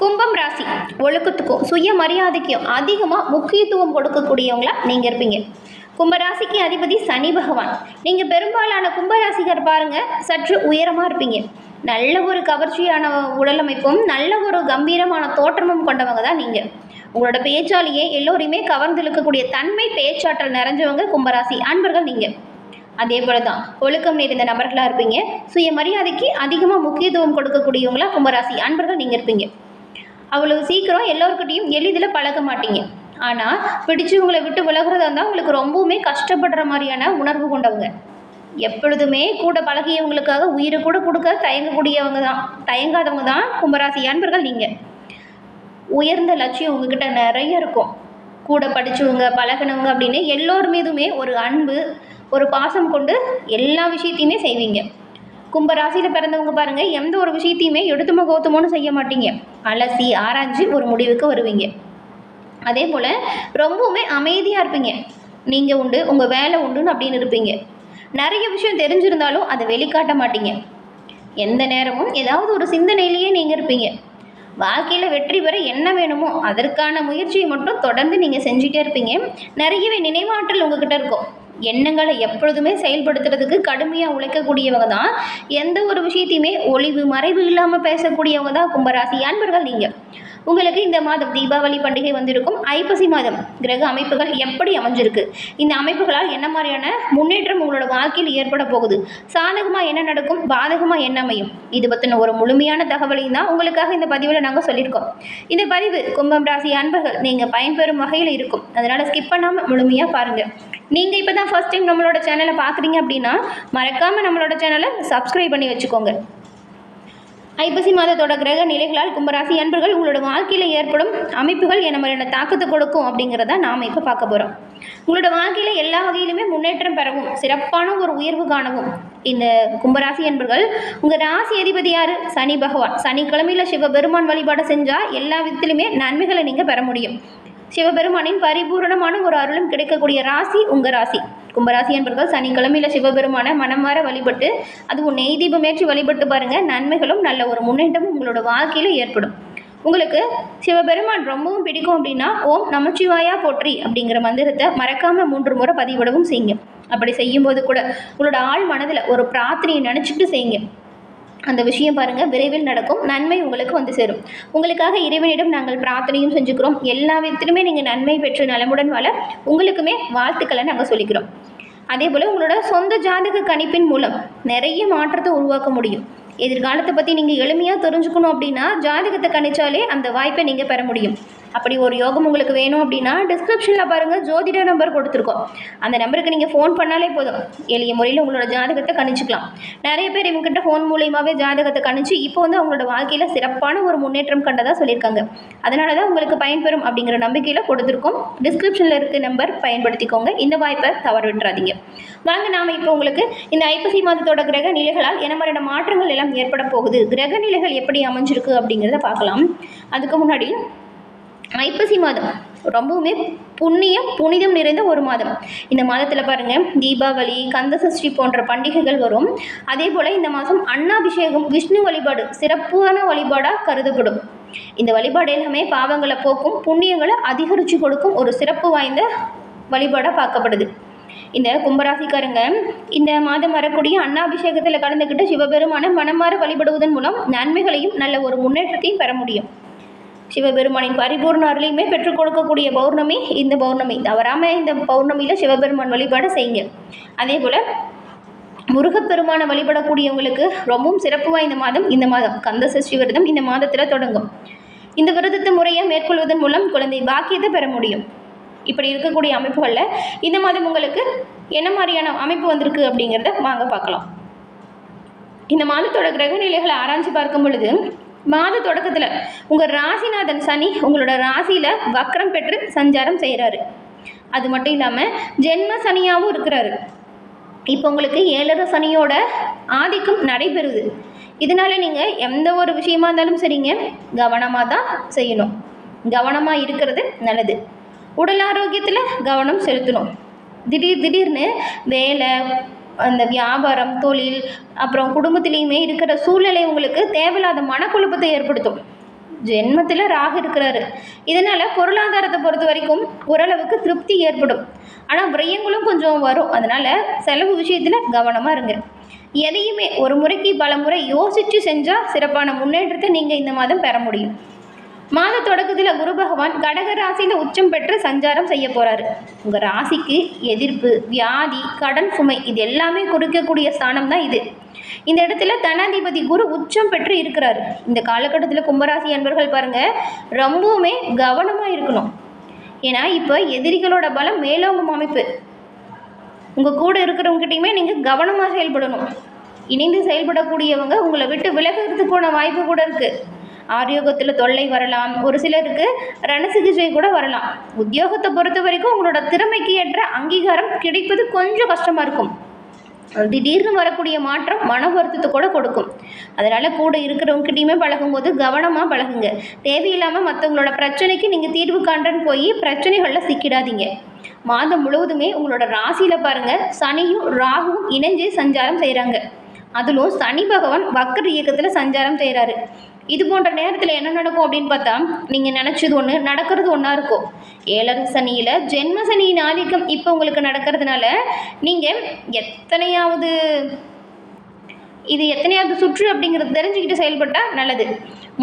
கும்பம் ராசி ஒழுக்கத்துக்கும் சுயமரியாதைக்கும் அதிகமாக முக்கியத்துவம் கொடுக்கக்கூடியவங்களா நீங்கள் இருப்பீங்க. கும்பராசிக்கு அதிபதி சனி பகவான். நீங்கள் பெரும்பாலான கும்பராசிகர் பாருங்கள் சற்று உயரமாக இருப்பீங்க. நல்ல ஒரு கவர்ச்சியான உடலமைப்பும் நல்ல ஒரு கம்பீரமான தோற்றமும் கொண்டவங்க தான் நீங்கள் உங்களோட பேச்சாலேயே எல்லோரையுமே கவர்ந்திழுக்கக்கூடிய தன்மை பேச்சாற்றல் நிறைஞ்சவங்க கும்பராசி அன்பர்கள் நீங்கள் அதே போல தான் ஒழுக்கம் நிறைந்த நபர்களாக இருப்பீங்க. சுயமரியாதைக்கு அதிகமாக முக்கியத்துவம் கொடுக்கக்கூடியவங்களா கும்பராசி அன்பர்கள் நீங்கள் இருப்பீங்க. அவ்வளவு சீக்கிரம் எல்லோருக்கிட்டையும் எளிதில் பழக மாட்டீங்க. ஆனால் பிடிச்சவங்களை விட்டு விலகுறதா இருந்தால் உங்களுக்கு ரொம்பவுமே கஷ்டப்படுற மாதிரியான உணர்வு கொண்டவங்க. எப்பொழுதுமே கூட பழகியவங்களுக்காக உயிரை கூட கொடுக்க தயங்கக்கூடியவங்க தான். தயங்காதவங்க தான் கும்பராசி அன்பர்கள் நீங்கள் உயர்ந்த லட்சியம் உங்ககிட்ட நிறைய இருக்கும். கூட படித்தவங்க பழகினவங்க அப்படின்னு எல்லோர் மீதுமே ஒரு அன்பு ஒரு பாசம் கொண்டு எல்லா விஷயத்தையுமே செய்வீங்க. கும்பராசியில் பிறந்தவங்க பாருங்கள் எந்த ஒரு விஷயத்தையுமே எடுத்துமோ கோத்துமோன்னு செய்ய மாட்டீங்க. அலசி ஆராய்ஞ்சு ஒரு முடிவுக்கு வருவீங்க. அதே போல் ரொம்பவுமே அமைதியாக இருப்பீங்க. நீங்கள் உண்டு உங்கள் வேலை உண்டுன்னு அப்படின்னு இருப்பீங்க. நிறைய விஷயம் தெரிஞ்சிருந்தாலும் அதை வெளிக்காட்ட மாட்டீங்க. எந்த நேரமும் ஏதாவது ஒரு சிந்தனையிலேயே நீங்கள் இருப்பீங்க. வாழ்க்கையில் வெற்றி பெற என்ன வேணுமோ அதற்கான முயற்சியை மட்டும் தொடர்ந்து நீங்கள் செஞ்சுட்டே இருப்பீங்க. நிறையவே நினைவாற்றல் உங்ககிட்ட இருக்கும். எண்ணங்களை எப்பொழுதுமே செயல்படுத்துறதுக்கு கடுமையாக உழைக்கக்கூடியவங்க தான். எந்த ஒரு விஷயத்தையுமே ஒளிவு மறைவு இல்லாமல் பேசக்கூடியவங்க தான் கும்பராசி. அன்பர்கள் நீங்கள் உங்களுக்கு இந்த மாதம் தீபாவளி பண்டிகை வந்திருக்கும். ஐப்பசி மாதம் கிரக அமைப்புகள் எப்படி அமைஞ்சிருக்கு? இந்த அமைப்புகளால் என்ன மாதிரியான முன்னேற்றம் உங்களோட வாழ்க்கையில் ஏற்பட போகுது? சாதகமாக என்ன நடக்கும்? பாதகமாக என்ன அமையும்? இது பற்றின ஒரு முழுமையான தகவலையும் தான் உங்களுக்காக இந்த பதிவில் நாங்கள் சொல்லியிருக்கோம். இந்த பதிவு கும்பம் ராசி அன்பர்கள் நீங்கள் பயன்பெறும் வகையில் இருக்கும். அதனால் ஸ்கிப் பண்ணாமல் முழுமையாக பாருங்கள் நீங்கள் இப்போ தான் ஃபஸ்ட் டைம் நம்மளோட சேனலை பார்க்குறீங்க அப்படின்னா மறக்காமல் நம்மளோட சேனலை சப்ஸ்கிரைப் பண்ணி வச்சுக்கோங்க. ஐப்பசி மாதத்தோட கிரக நிலைகளால் கும்பராசி அன்பர்கள் உங்களோட வாழ்க்கையில் ஏற்படும் அமைப்புகள் என்ன மாதிரியான தாக்கத்தை கொடுக்கும் அப்படிங்கிறத நாம் இப்போ பார்க்க போகிறோம் உங்களோட வாழ்க்கையில் எல்லா வகையிலுமே முன்னேற்றம் பெறவும் சிறப்பான ஒரு உயர்வு காணவும் இந்த கும்பராசி அன்பர்கள் உங்கள் ராசி அதிபதி யார்? சனி பகவான். சனிக்கிழமையில் சிவபெருமான் வழிபாடு செஞ்சால் எல்லா விதத்திலுமே நன்மைகளை நீங்கள் பெற முடியும். சிவபெருமானின் பரிபூரணமான ஒரு அருளும் கிடைக்கக்கூடிய ராசி உங்கள் ராசி. கும்பராசி என்பர்கள் சனிக்கிழமையில் சிவபெருமான மனமாற வழிபட்டு அதுவும் நெய் தீபமேற்றி வழிபட்டு பாருங்கள் நன்மைகளும் நல்ல ஒரு முன்னேற்றமும் உங்களோட வாழ்க்கையில் ஏற்படும். உங்களுக்கு சிவபெருமான் ரொம்பவும் பிடிக்கும் அப்படின்னா ஓம் நமச்சிவாயா போற்றி அப்படிங்கிற மந்திரத்தை மறக்காமல் மூன்று முறை பதிவிடவும் செய்யுங்க. அப்படி செய்யும்போது கூட உங்களோட ஆள் மனதில் ஒரு பிரார்த்தனையை நினச்சிட்டு செய்யுங்க. அந்த விஷயம் பாருங்கள் விரைவில் நடக்கும். நன்மை உங்களுக்கு வந்து சேரும். உங்களுக்காக இறைவனிடம் நாங்கள் பிரார்த்தனையும் செஞ்சுக்கிறோம். எல்லா விதத்திலுமே நீங்கள் நன்மை பெற்று நலமுடன் வாழ உங்களுக்குமே வாழ்த்துக்களை நாங்கள் சொல்லிக்கிறோம். அதே போல் உங்களோட சொந்த ஜாதக கணிப்பின் மூலம் நிறைய மாற்றத்தை உருவாக்க முடியும். எதிர்காலத்தை பற்றி நீங்கள் எளிமையாக தெரிஞ்சுக்கணும் அப்படின்னா ஜாதகத்தை கணிச்சாலே அந்த வாய்ப்பை நீங்கள் பெற முடியும். அப்படி ஒரு யோகம் உங்களுக்கு வேணும் அப்படின்னா டிஸ்கிரிப்ஷனில் பாருங்கள் ஜோதிட நம்பர் கொடுத்துருக்கோம். அந்த நம்பருக்கு நீங்கள் ஃபோன் பண்ணாலே போதும். எளிய முறையில் உங்களோட ஜாதகத்தை கணிச்சிக்கலாம். நிறைய பேர் இவங்ககிட்ட ஃபோன் மூலியமாகவே ஜாதகத்தை கணிச்சு இப்போ வந்து அவங்களோட வாழ்க்கையில் சிறப்பான ஒரு முன்னேற்றம் கண்டதாக சொல்லியிருக்காங்க. அதனால தான் உங்களுக்கு பயன்பெறும் அப்படிங்கிற நம்பிக்கையில் கொடுத்துருக்கோம். டிஸ்கிரிப்ஷனில் இருக்க நம்பர் பயன்படுத்திக்கோங்க. இந்த வாய்ப்பை தவறு விட்டுறாதீங்க. வாங்க நாம் இப்போ உங்களுக்கு இந்த ஐப்பசி மாதத்தோட கிரக நிலைகளால் என்ன மாதிரியான மாற்றங்கள் எல்லாம் ஏற்பட போகுது? கிரக நிலைகள் எப்படி அமைஞ்சிருக்கு அப்படிங்கிறத பார்க்கலாம். அதுக்கு முன்னாடி ஐப்பசி மாதம். ரொம்பவுமே புண்ணியம் புனிதம் நிறைந்த ஒரு மாதம். இந்த மாதத்தில் பாருங்கள் தீபாவளி கந்தசஷ்டி போன்ற பண்டிகைகள் வரும். அதே போல் இந்த மாதம் அன்னாபிஷேகம் விஷ்ணு வழிபாடு சிறப்பான வழிபாடாக கருதப்படும். இந்த வழிபாடு எல்லாமே பாவங்களை போக்கும் புண்ணியங்களை அதிகரித்து கொடுக்கும் ஒரு சிறப்பு வாய்ந்த வழிபாடாக பார்க்கப்படுது. இந்த கும்பராசிக்காரங்க இந்த மாதம் வரக்கூடிய அன்னாபிஷேகத்தில் கலந்துக்கிட்டு சிவபெருமான மனமாற வழிபடுவதன் மூலம் நன்மைகளையும் நல்ல ஒரு முன்னேற்றத்தையும் பெற முடியும். சிவபெருமானின் பரிபூர்ண அருளையுமே பெற்றுக் கொடுக்கக்கூடிய பௌர்ணமி இந்த பௌர்ணமி. தவறாமல் இந்த பௌர்ணமியில் சிவபெருமான் வழிபாடு செய்யுங்க. அதே போல் முருகப்பெருமானை வழிபடக்கூடியவங்களுக்கு ரொம்பவும் சிறப்பு வாய்ந்த மாதம் இந்த மாதம். கந்த சஷ்டி விரதம் இந்த மாதத்தில் தொடங்கும். இந்த விரதத்தை முறையை மேற்கொள்வதன் மூலம் குழந்தை பாக்கியத்தை பெற முடியும். இப்படி இருக்கக்கூடிய அமைப்புகளில் இந்த மாதம் உங்களுக்கு என்ன மாதிரியான அமைப்பு வந்திருக்கு அப்படிங்கிறத வாங்க பார்க்கலாம். இந்த மாதத்தோட கிரக நிலைகளை ஆராய்ச்சி பார்க்கும் பொழுது மாத தொடக்கத்தில் உங்கள் ராசிநாதன் சனி உங்களோட ராசியில் வக்ரம் பெற்று சஞ்சாரம் செய்கிறாரு அது மட்டும் இல்லாமல் ஜென்ம சனியாகவும் இருக்கிறாரு. இப்போ உங்களுக்கு ஏழரை சனியோட ஆதிக்கம் நடைபெறுது. இதனால் நீங்கள் எந்த ஒரு விஷயமா இருந்தாலும் சரிங்க கவனமாக தான் செய்யணும். கவனமாக இருக்கிறது நல்லது. உடல் ஆரோக்கியத்தில் கவனம் செலுத்தணும். திடீர் திடீர்னு வேலை அந்த வியாபாரம் தொழில் அப்புறம் குடும்பத்திலையுமே இருக்கிற சூழ்நிலை உங்களுக்கு தேவையில்லாத மனக்குழப்பத்தை ஏற்படுத்தும். ஜென்மத்தில் ராகு இருக்கிறாரு. இதனால் பொருளாதாரத்தை பொறுத்த வரைக்கும் ஓரளவுக்கு திருப்தி ஏற்படும். ஆனால் விரயங்களும் கொஞ்சம் வரும். அதனால் செலவு விஷயத்தில் கவனமாக இருங்க. எதையுமே ஒரு முறைக்கு பல முறை யோசித்து செஞ்சால் சிறப்பான முன்னேற்றத்தை நீங்கள் இந்த மாதம் பெற முடியும். மாத தொடக்கத்தில் குரு பகவான் கடக ராசியில் உச்சம் பெற்று சஞ்சாரம் செய்ய போகிறாரு உங்கள் ராசிக்கு எதிர்ப்பு வியாதி கடன் சுமை இது எல்லாமே குறிக்கக்கூடிய ஸ்தானம் தான் இது. இந்த இடத்துல தனாதிபதி குரு உச்சம் பெற்று இருக்கிறாரு. இந்த காலகட்டத்தில் கும்பராசி அன்பர்கள் பாருங்கள் ரொம்பவுமே கவனமாக இருக்கணும். ஏன்னா இப்போ எதிரிகளோட பலம் மேலோங்கும் அமைப்பு உங்கள் கூட இருக்கிறவங்ககிட்டயுமே நீங்கள் கவனமாக செயல்படணும். இணைந்து செயல்படக்கூடியவங்க உங்களை விட்டு விலகிறதுக்கான வாய்ப்பு கூட இருக்குது ஆரோக்கியத்தில் தொல்லை வரலாம். ஒரு சிலருக்கு ரணசிகிச்சை கூட வரலாம். உத்தியோகத்தை பொறுத்த வரைக்கும் உங்களோட திறமைக்கு ஏற்ற அங்கீகாரம் கிடைப்பது கொஞ்சம் கஷ்டமாக இருக்கும். திடீர்னு வரக்கூடிய மாற்றம் மன வருத்தத்தை கூட கொடுக்கும். அதனால் கூட இருக்கிறவங்ககிட்டயுமே பழகும்போது கவனமாக பழகுங்க. தேவையில்லாமல் மற்றவங்களோட பிரச்சனைக்கு நீங்கள் தீர்வு காண்றன்னு போய் பிரச்சனைகளில் சிக்கிடாதீங்க. மாதம் முழுவதுமே உங்களோட ராசியில் பாருங்கள் சனியும் ராகுவும் இணைஞ்சு சஞ்சாரம் செய்கிறாங்க அதிலும் சனி பகவான் வக்கர் இயக்கத்தில் சஞ்சாரம் செய்கிறாரு இது போன்ற நேரத்தில் என்ன நடக்கும் அப்படின்னு பார்த்தா நீங்கள் நினச்சது ஒன்று நடக்கிறது ஒன்றா இருக்கும். ஏழரை சனியில் ஜென்ம சனியின் ஆதிக்கம் இப்போ உங்களுக்கு நடக்கிறதுனால நீங்கள் எத்தனையாவது இது எத்தனையாவது சுற்று அப்படிங்கிறது தெரிஞ்சுக்கிட்டு செயல்பட்டால் நல்லது.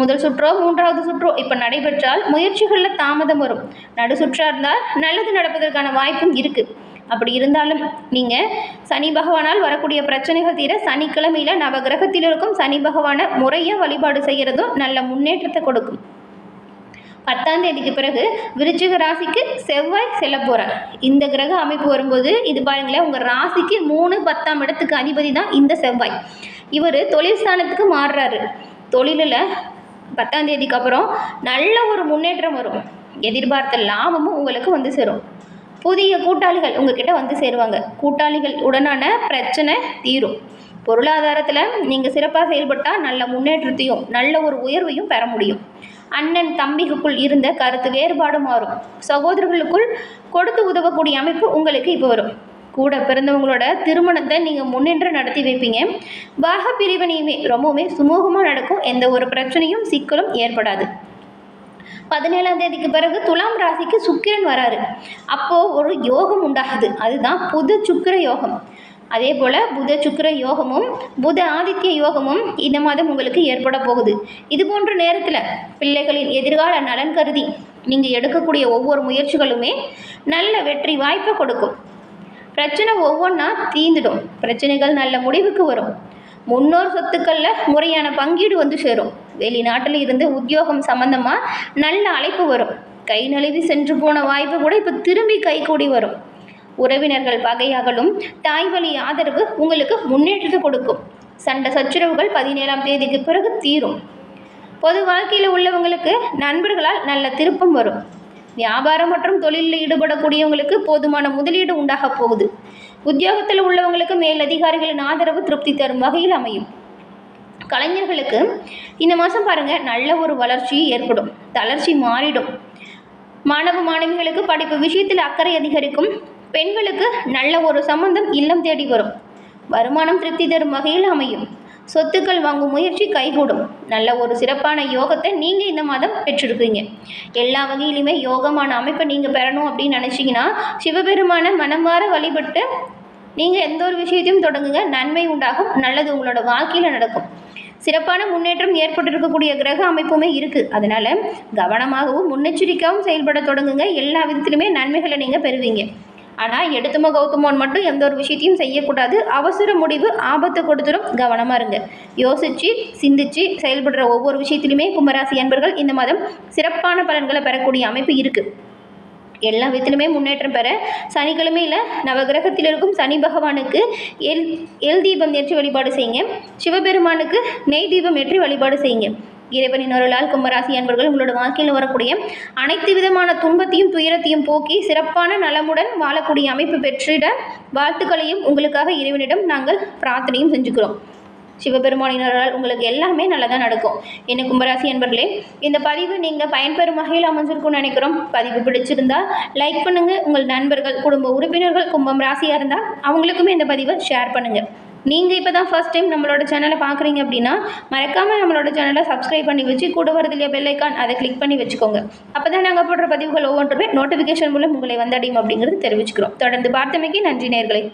முதல் சுற்றோ மூன்றாவது சுற்றோ இப்போ நடைபெற்றால் முயற்சிகளில் தாமதம் வரும். நடு சுற்றாக இருந்தால் நல்லது நடப்பதற்கான வாய்ப்பும் இருக்குது அப்படி இருந்தாலும் நீங்கள் சனி பகவானால் வரக்கூடிய பிரச்சனைகள் தீர சனிக்கிழமையில் நவகிரகத்தில் இருக்கும் சனி பகவானை முறையாக வழிபாடு செய்கிறதும் நல்ல முன்னேற்றத்தை கொடுக்கும். பத்தாம் தேதிக்கு பிறகு விருச்சிக ராசிக்கு செவ்வாய் செல்ல போகிறார் இந்த கிரக அமைப்பு வரும்போது இது பாருங்களேன் உங்கள் ராசிக்கு மூணு பத்தாம் இடத்துக்கு அதிபதி தான் இந்த செவ்வாய். இவர் தொழில் ஸ்தானத்துக்கு மாறுறாரு. தொழிலில் பத்தாம் தேதிக்கு அப்புறம் நல்ல ஒரு முன்னேற்றம் வரும். எதிர்பார்த்த லாபமும் உங்களுக்கு வந்து சேரும். புதிய கூட்டாளிகள் உங்ககிட்ட வந்து சேருவாங்க. கூட்டாளிகள் உடனான பிரச்சனை தீரும். பொருளாதாரத்தில் நீங்கள் சிறப்பாக செயல்பட்டால் நல்ல முன்னேற்றத்தையும் நல்ல ஒரு உயர்வையும் பெற முடியும். அண்ணன் தம்பிக்குள் இருந்த கருத்து வேறுபாடு மாறும். சகோதரர்களுக்குள் கொடுத்து உதவக்கூடிய அமைப்பு உங்களுக்கு இப்போ வரும். கூட பிறந்தவங்களோட திருமணத்தை நீங்கள் முன்னின்று நடத்தி வைப்பீங்க. பாக பிரிவினையுமே ரொம்பவுமே சுமூகமாக நடக்கும். எந்த ஒரு பிரச்சனையும் சிக்கலும் ஏற்படாது. பதினேழாம் தேதிக்கு பிறகு துலாம் ராசிக்கு சுக்கிரன் வராரு. அப்போது ஒரு யோகம் உண்டாகுது. அதுதான் புது சுக்கிர யோகம். அதே போல் புத சுக்கிர யோகமும் புத ஆதித்ய யோகமும் இந்த மாதம் உங்களுக்கு ஏற்பட போகுது. இது போன்ற நேரத்தில் பிள்ளைகளின் எதிர்கால நலன் கருதி நீங்கள் எடுக்கக்கூடிய ஒவ்வொரு முயற்சிகளுமே நல்ல வெற்றி வாய்ப்பை கொடுக்கும். பிரச்சனை ஒவ்வொன்றா தீந்துடும். பிரச்சனைகள் நல்ல முடிவுக்கு வரும். முன்னோர் சொத்துக்களில் முறையான பங்கீடு வந்து சேரும். வெளிநாட்டில் இருந்து உத்தியோகம் சம்பந்தமாக நல்ல அழைப்பு வரும். கை நழுவி சென்று போன வாய்ப்பு கூட இப்போ திரும்பி கைகூடி வரும். உறவினர்கள் பகையாகலும் தாய் வழி ஆதரவு உங்களுக்கு முன்னேற்றத்தை கொடுக்கும். சண்டை சச்சரவுகள் பதினேழாம் தேதிக்கு பிறகு தீரும். பொது வாழ்க்கையில் உள்ளவங்களுக்கு நண்பர்களால் நல்ல திருப்பம் வரும். வியாபாரம் மற்றும் தொழிலில் ஈடுபடக்கூடியவங்களுக்கு போதுமான முதலீடு உண்டாக போகுது. உத்தியோகத்தில் உள்ளவங்களுக்கு மேலதிகாரிகளின் ஆதரவு திருப்தி தரும் வகையில் அமையும். கலைஞர்களுக்கு இந்த மாதம் பாருங்கள் நல்ல ஒரு வளர்ச்சி ஏற்படும். தளர்ச்சி மாறிடும். மாணவ மாணவிகளுக்கு படிப்பு விஷயத்தில் அக்கறை அதிகரிக்கும். பெண்களுக்கு நல்ல ஒரு சம்பந்தம் இல்லம் தேடி வரும். வருமானம் திருப்தி தரும் வகையில் அமையும். சொத்துக்கள் வாங்கும் முயற்சி கைகூடும். நல்ல ஒரு சிறப்பான யோகத்தை நீங்கள் இந்த மாதம் பெற்றிருக்கீங்க. எல்லா வகையிலுமே யோகமான அமைப்பை நீங்கள் பெறணும் அப்படின்னு நினச்சிங்கன்னா சிவபெருமான மனமாற வழிபட்டு நீங்கள் எந்த ஒரு விஷயத்தையும் தொடங்குங்க. நன்மை உண்டாகும். நல்லது உங்களோட வாழ்க்கையில் நடக்கும். சிறப்பான முன்னேற்றம் ஏற்பட்டிருக்கக்கூடிய கிரக அமைப்புமே இருக்குது அதனால் கவனமாகவும் முன்னெச்சரிக்கையாகவும் செயல்பட தொடங்குங்க. எல்லா விதத்திலுமே நன்மைகளை நீங்கள் பெறுவீங்க. ஆனால் எடுத்துமோ கௌதமோன் மட்டும் எந்த ஒரு விஷயத்தையும் செய்யக்கூடாது. அவசர முடிவு ஆபத்தை கொடுத்துடும் கவனமாக இருங்க. யோசித்து சிந்திச்சு செயல்படுற ஒவ்வொரு விஷயத்திலுமே கும்பராசி அன்பர்கள் இந்த மாதம் சிறப்பான பலன்களை பெறக்கூடிய அமைப்பு இருக்குது எல்லா விதத்திலுமே முன்னேற்றம் பெற சனிக்கிழமையில் நவகிரகத்தில் இருக்கும் சனி பகவானுக்கு எல் எல் தீபம் ஏற்றி வழிபாடு செய்யுங்க. சிவபெருமானுக்கு நெய் தீபம் ஏற்றி வழிபாடு செய்யுங்க. இறைவனின் அருளால் கும்பராசி அன்பர்கள் உங்களோட வாழ்க்கையில் வரக்கூடிய அனைத்து விதமான துன்பத்தையும் துயரத்தையும் போக்கி சிறப்பான நலமுடன் வாழக்கூடிய அமைப்பு பெற்றிட வாழ்த்துக்களையும் உங்களுக்காக இறைவனிடம் நாங்கள் பிரார்த்தனையும் செஞ்சுக்கிறோம். சிவபெருமானினரால் உங்களுக்கு எல்லாமே நல்லதாக நடக்கும். என்ன கும்பராசி என்பர்களே இந்த பதிவு நீங்கள் பயன்பெறும் வகையில் அமைஞ்சிருக்கும்னு நினைக்கிறோம். பதிவு பிடிச்சிருந்தா லைக் பண்ணுங்கள் உங்கள் நண்பர்கள் குடும்ப உறுப்பினர்கள் கும்பம் ராசியாக இருந்தால் அவங்களுக்குமே இந்த பதிவை ஷேர் பண்ணுங்கள் நீங்கள் இப்போ தான் ஃபர்ஸ்ட் டைம் நம்மளோட சேனலை பார்க்குறீங்க அப்படின்னா மறக்காமல் நம்மளோட சேனலை சப்ஸ்கிரைப் பண்ணி வச்சு கூட வரது இல்லையா அதை கிளிக் பண்ணி வச்சுக்கோங்க. அப்போ தான் நாங்கள் போடுற பதிவுகள் ஒவ்வொன்றுமே நோட்டிஃபிகேஷன் மூலம் உங்களை வந்தடையும் அப்படிங்கிறது தெரிவிச்சுக்கிறோம். தொடர்ந்து பார்த்தமைக்கு நன்றி நேர்களை.